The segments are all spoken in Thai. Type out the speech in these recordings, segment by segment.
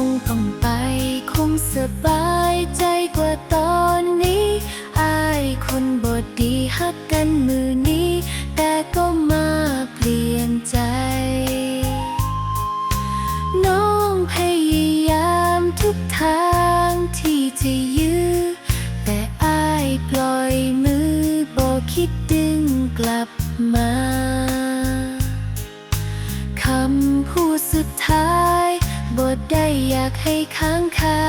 คงต้องไปคงสบายใจกว่าตอนนี้อายคนบทดีฮักกันมือนี้ แต่ก็มาเปลี่ยนใจ น้องพยายามทุกทางที่จะ ค้างคา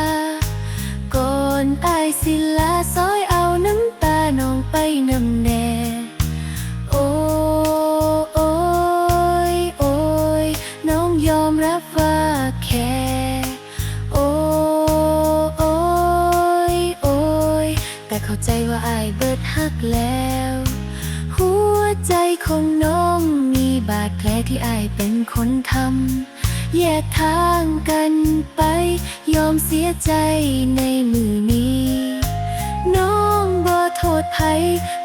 ก่อนตายสิลาซอยเอาน้ำตาน้องไปน้ำแน่โอ้โอ้ยโอ้ยน้องยอมรับว่าแค่โอ้โอ้ยโอ้ยแต่เข้าใจว่าอายเบิดฮักแล้ว หัวใจของน้องมีบาดแผลที่อายเป็นคนทำ แยกทางกันไป ยอมเสียใจในมือนี้ น้องบ่โทษไผ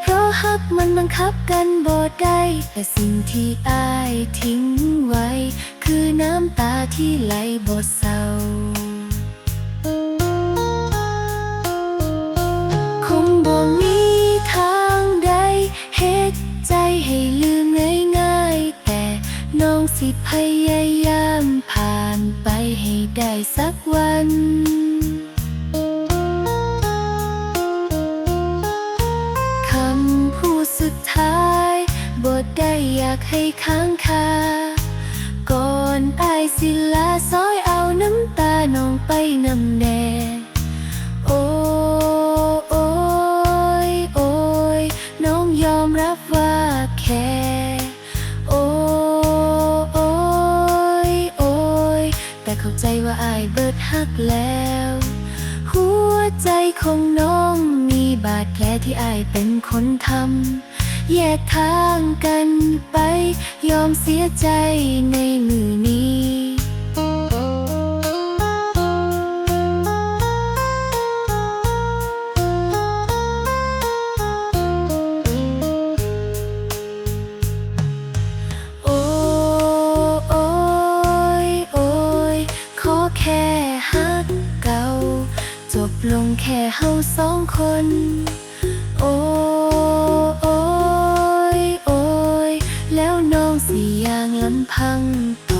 เพราะฮักมันบังคับกันบ่ได้ แต่สิ่งที่อายทิ้งไว้ คือน้ำตาที่ไหลบ่เศร้าคงบ่มีทางใดเหตุใจให้ลืมง่ายๆแต่น้องสิพยายามผ่านไปให้ ได้สักวันคำพูดสุดท้ายบทได้อยากให้ค้างคา ก่อนอายสิลาซอยเอาน้ำตาน้องไปนำแน่ ใจว่าอายเบิดฮักแล้ว หัวใจของน้องมีบาดแผลที่อายเป็นคนทำแยกทางกันไป ยอมเสียใจในมือนี้ ลงแค่เฮาสองคน โอ้โอ้ยโอ้ยแล้วน้องสิอย่างลำพังไป